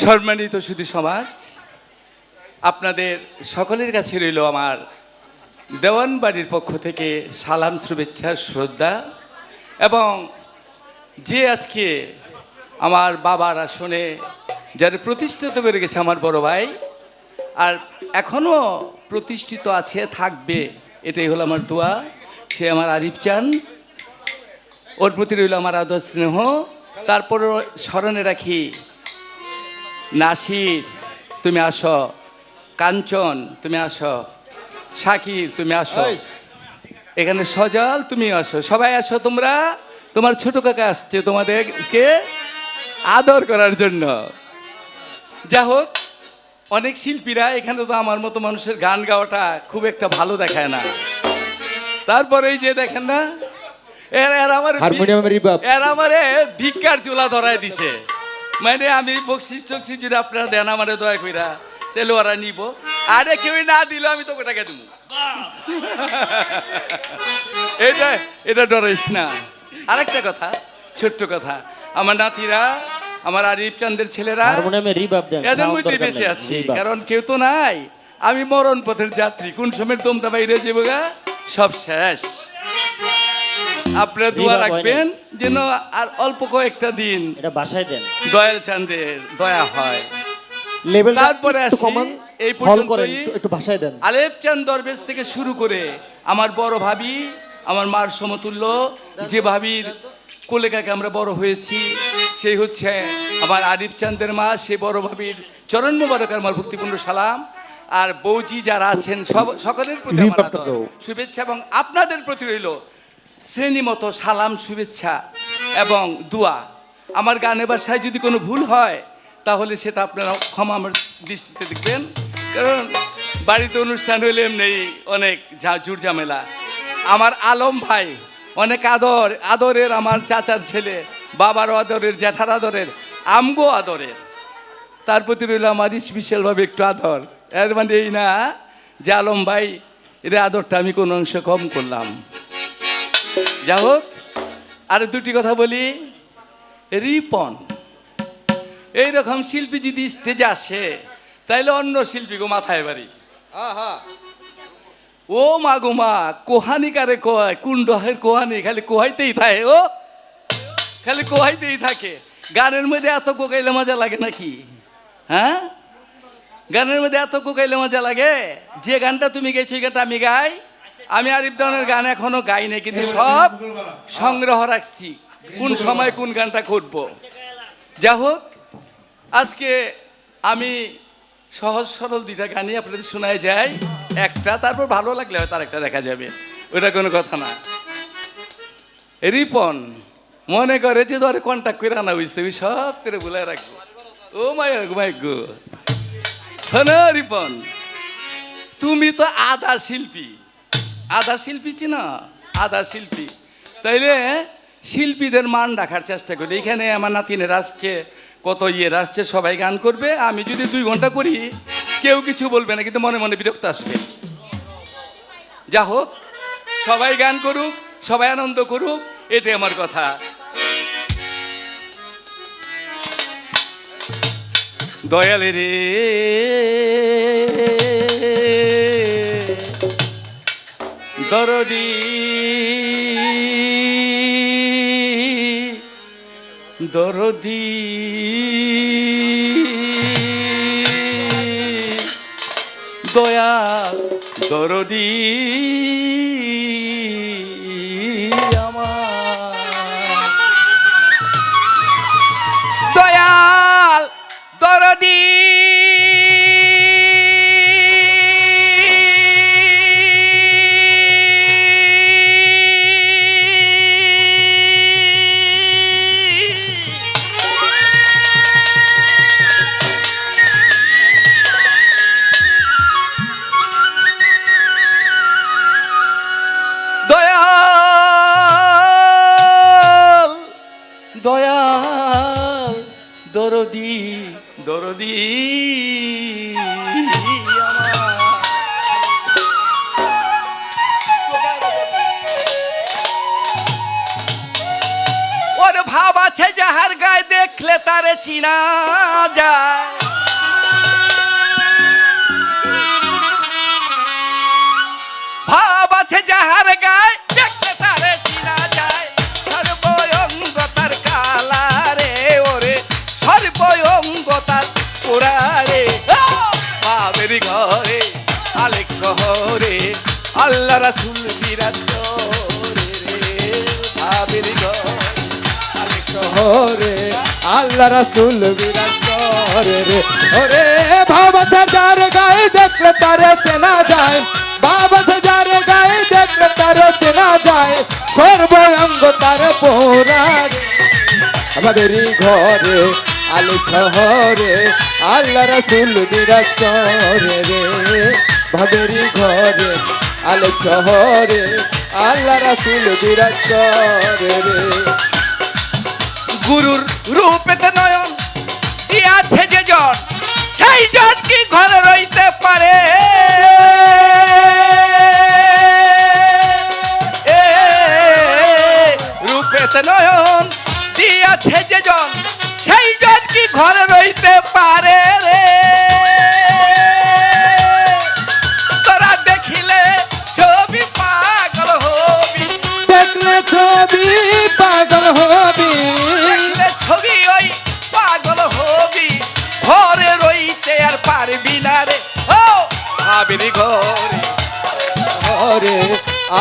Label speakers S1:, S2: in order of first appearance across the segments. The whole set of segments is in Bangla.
S1: সম্মানিত সুধী সমাজ, আপনাদের সকলের কাছে রইল আমার দেওয়ান বাড়ির পক্ষ থেকে সালাম, শুভেচ্ছা, শ্রদ্ধা এবং যে আজকে আমার বাবার আসনে যারা প্রতিষ্ঠিত করে গেছে আমার বড় ভাই, আর এখনও প্রতিষ্ঠিত আছে, থাকবে, এটাই হলো আমার দোয়া। সে আমার আরিফ চান, ওর প্রতি রইল আমার আদর স্নেহ। তারপরও স্মরণে রাখি নাসির তুমি আসো। কাঞ্চন তুমি আসো। শাকির তুমি আসো। এখানে সজল তুমি আসো। সবাই আসো তোমরা। তোমার ছোট কাকা আসছে তোমাদেরকে আদর করার জন্য। যা হোক অনেক শিল্পীরা এখানে তো আমার মতো মানুষের গান গাওয়াটা খুব একটা ভালো দেখায় না। তারপরে এই যে দেখেন না এর আমার এর আমারে ভিক্ষার চুলা ধরায় দিছে। মানে আমি বকশিস টকশিস যদি আপনারা দেন আমারে দয়া কইরা তাহলে ওরা নিব। আরে কেউ না দিলে আমি তোকে টাকা দেবো এটা এটা ডরাইস না। আরেকটা কথা ছোট্ট কথা। আমার নাতিরা আমার আরিফ চান্দের ছেলেরা এদের মধ্যে বেঁচে আছি কারণ কেউ তো নাই। আমি মরণ পথের যাত্রী কোন সময় দমটা বাইরে যাব গা? সব শেষ। আপনারা দোয়া রাখবেন যেন আর অল্প কয়েকটা দিন
S2: এটা বাসায় দেন।
S1: দয়াল চাঁদের দয়া হয়।
S3: লেভেল
S1: তারপরে
S3: কমান
S1: এই
S3: করেন একটু- ভাষায় দেন।
S1: আলেপ চাঁদ দরবেশ থেকে শুরু করে আমার বড় ভাবি আমার মার সমতুল্য যে ভাবির কোলে কোলেকাকে আমরা বড় হয়েছি সেই হচ্ছে আমার আরিফ চাঁদের মা সে বড় ভাবির চরণ মোবারক আমার ভক্তিপূর্ণ সালাম। আর বৌজি যারা আছেন সব সকলের প্রতি আমার। শুভেচ্ছা এবং আপনাদের প্রতি রইল শ্রেণি মতো সালাম, শুভেচ্ছা এবং দোয়া। আমার গানে বাসায় যদি কোনো ভুল হয়, তাহলে সেটা আপনারা ক্ষমা আমার দৃষ্টিতে দেখবেন। কারণ বাড়িতে অনুষ্ঠান হইলে এমনি অনেক জুর ঝামেলা। আমার আলম ভাই অনেক আদর, আদরের আমার চাচার ছেলে বাবার আদরের, জ্যাঠার আদরের, আমগো আদরের। তার প্রতি রইল আমার স্পেশালভাবে একটু আদর। এর মানে এই না যে আলম ভাই, এর আদরটা আমি কোনো অংশে কম করলাম। যা হোক আর দুটি কথা বলি। রিপন এইরকম শিল্পী যদি স্টেজে আসে তাইলে অন্য শিল্পীকে মাথায় বাড়ি। ও মা গো মা কোহানি কারে কয়? কুণ্ডহের কোহানি খালি কোহাইতেই থাকে ও। খালি কোহাইতেই থাকে। গানের মধ্যে এত কোকাইলে মজা লাগে নাকি? হ্যাঁ? গানের মধ্যে এত কোকাইলে মজা লাগে? যে গানটা তুমি গেছো গানটা আমি গাই। আমি আরিফ দানের গান এখনও গাই নাই, কিন্তু সব সংগ্রহ রাখছি। কোন সময় কোন গানটা করব যা হোক, আজকে আমি সহজ সরল দুইটা গানই আপনাদের শোনায় যাই। একটা, তারপর ভালো লাগলে হয়তো আরেকটা দেখা যাবে। ওটা কোনো কথা না। রিপন, মনে করে যে ধরে কন্ট্যাক্ট করে আনা হয়েছে ওই সব করে বলে রাখব। ও মাই মাই গো শোনো রিপন? তুমি তো আধা শিল্পী। আধা শিল্পী চিনা আধা শিল্পী। তাইলে শিল্পীদের মান রাখার চেষ্টা করি। এখানে আমার নাতিনের আসছে, কত ইয়ে আসছে, সবাই গান করবে। আমি যদি দুই ঘণ্টা করি, কেউ কিছু বলবে না, কিন্তু মনে মনে বিরক্ত আসবে। যা হোক, সবাই গান করুক, সবাই আনন্দ করুক, এটাই আমার কথা। দয়ালে রে দরদি। দরদি। দয়া দরদি। আমার দয়াল দরদি। ওর ভাব আছে যাহার গায়ে দেখলে তারে চিনা যায়। আল্লাহ রাসুল বিরাজ ভাবের
S3: আল্লাহ রাসুল রে। বাবা যার গায়ে দেখলে তারে চেনা যায়। বাবা যার গায়ে দেখলে তারে চেনা যায়। সর্বঙ্গ তার পোরা আমাদেরই ঘরে, আলো শহরে আল্লাহ রাসুল বিরাজ রে। ভাবেরই ঘরে আলো শহরে, আল্লাহ রাসুল বিরাজ করে রে।
S1: গুরুর রূপেতে নয়ন দিয়াছে যে জন? সেই জন কি ঘরে রইতে পারে? রূপেতে নয়ন দিয়াছে যে জন? সেই জন কি ঘরে রইতে পারে রে? ঘরে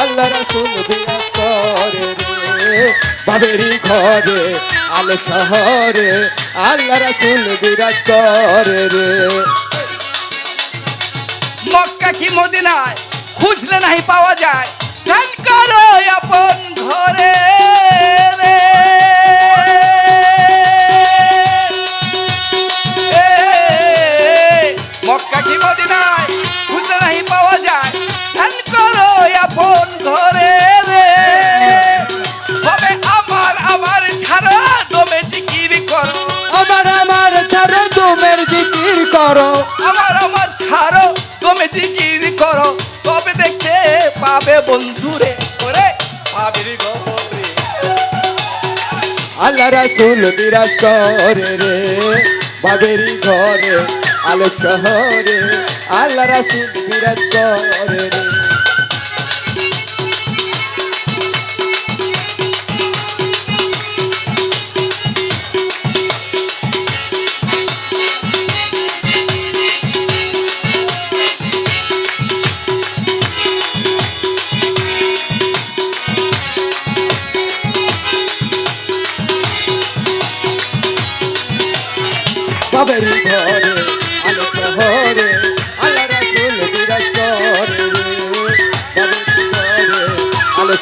S3: আল্লাহ রাসুল বিরাজ করে রে। বাবেরি ঘরে, আলো শহরে আল্লাহ রাসুল বিরাজ করে রে।
S1: মক্কা কি মদিনায় খুঁজলে নাই পাওয়া যায়? ধ্যান করো আপন ঘরে রে। করো। আমার আমার ছাড়ো। তুমি জিকির করো। তবে দেখতে পাবে বন্ধুরে? ওরে, পাবির গরে
S3: আল্লাহ রাসুল বিরাজ করে রে। বাবেরি ঘরে আলো শহরে। আল্লাহ রাসুল বিরাজ করে রে।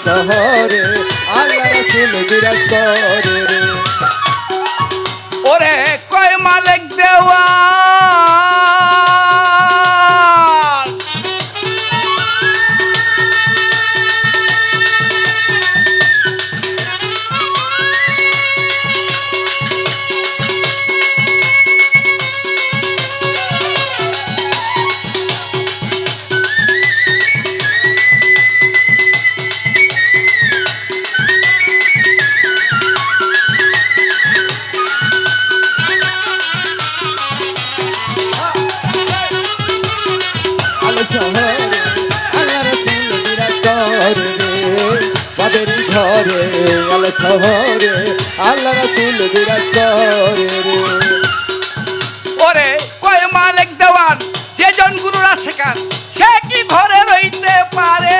S3: শহরে আল্লাহ রাসুল বিরাজ করে
S1: ওরে কয় মালিক দেওয়া?
S3: ঘরে, আলো শহরে আল্লাহ রাসুল করে
S1: ওরে, কয় মালিক দেওয়ান, যেজন গুরুরা শেখান, সে কি ঘরে রইতে পারে?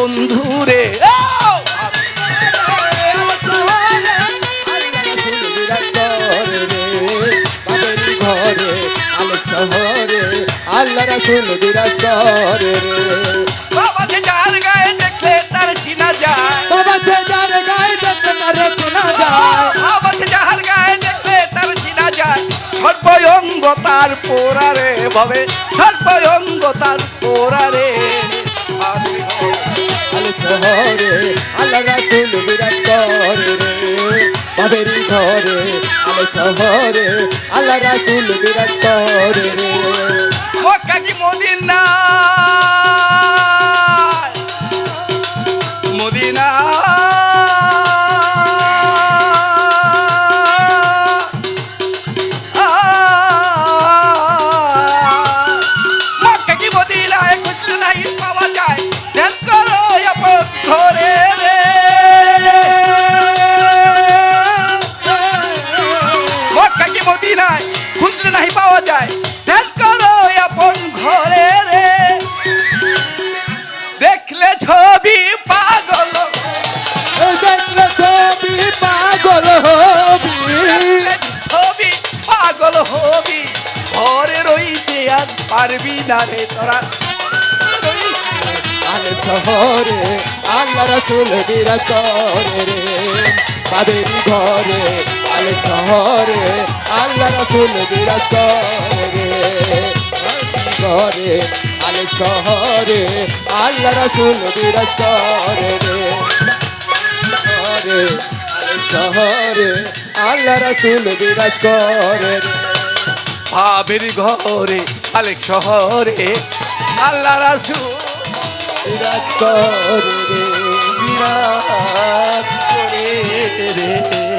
S1: বন্ধুরে। ও!
S3: আল্লাহ রাসুল বিরাজ করে রে
S1: বাবা যে যার গায়ে দেখলে তার চিনা যায়।
S3: বাবা সে যার গায়ে তারে চেনা যায়।
S1: বাবা যে যার গায়ে দেখলে তার চিনা যায়। সর্বঙ্গ তার পোড়ারে ভাবে। সর্বঙ্গ তার পোড়ারে।
S3: আলো শহরে আল্লাহ রাসুল বিরাজ করে বাবেরি ঘরে আলো শহরে আল্লাহ মদিনা যায়। ধ্যান করো আপন ঘরে রে।
S1: দেখলে ছবি পাগল। দেখলে ছবি পাগল ছবি পাগল হবি। ঘরে রইতে আর পারবি না রে তোরা।
S3: আলে শহরে আল্লাহ রাসুল বিরা রে। তাদের ঘরে শহরে আল্লাহ রাসুল বিরাজ করে। রে ঘরে, আলে শহরে আল্লাহ রাসুল বিরাজ করে রে। আলে শহরে আল্লাহ রাসুল বিরাজ করে রে।
S1: ভাবের ঘরে আলেক শহরে আল্লাহ রাসুল
S3: বিরাজ করে রে।
S1: বিরাজ